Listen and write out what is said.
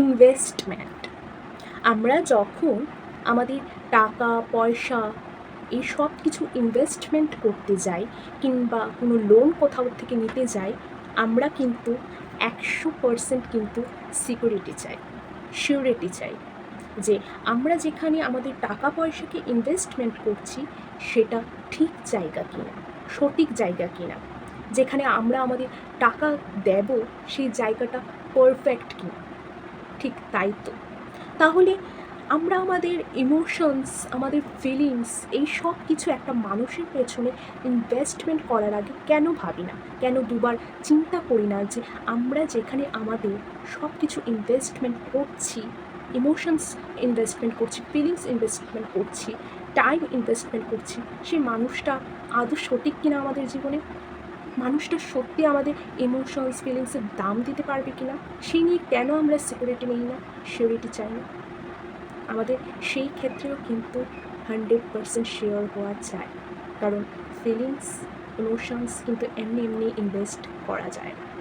Investment আমরা যখন আমাদের টাকা, পয়সা এই সব কিছু ইনভেস্টমেন্ট করতে যাই কিংবা কোনো লোন কোথাও থেকে নিতে যাই, আমরা কিন্তু একশো পারসেন্ট কিন্তু সিকিউরিটি চাই সিউরিটি চাই যে আমরা যেখানে আমাদের টাকা, পয়সাকে ইনভেস্টমেন্ট করছি সেটা ঠিক জায়গা কিনা, সঠিক জায়গা কিনা, যেখানে আমরা আমাদের টাকা দেব সেই জায়গাটা পারফেক্ট কিনা। ঠিক তাই তো। তাহলে আমরা আমাদের ইমোশনস আমাদের ফিলিংস এই সব কিছু একটা মানুষের পেছনে ইনভেস্টমেন্ট করার আগে কেন ভাবি না? কেন দুবার চিন্তা করি না যে আমরা যেখানে আমাদের সব কিছু ইনভেস্টমেন্ট করছি ইমোশনস ইনভেস্টমেন্ট করছি ফিলিংস ইনভেস্টমেন্ট করছি টাইম ইনভেস্টমেন্ট করছি সেই মানুষটা আদৌ সঠিক কিনা আমাদের জীবনে? মানুষটা সত্যি আমাদের ইমোশনস ফিলিংসের দাম দিতে পারবে কি না সেই নিয়ে কেন আমরা সিকিউরিটি নিই না? সিকিউরিটি চাই না। আমাদের সেই ক্ষেত্রেও কিন্তু হান্ড্রেড পারসেন্ট শিওর হওয়া চাই কারণ ফিলিংস ইমোশনস কিন্তু এমনি এমনি ইনভেস্ট করা যায় না।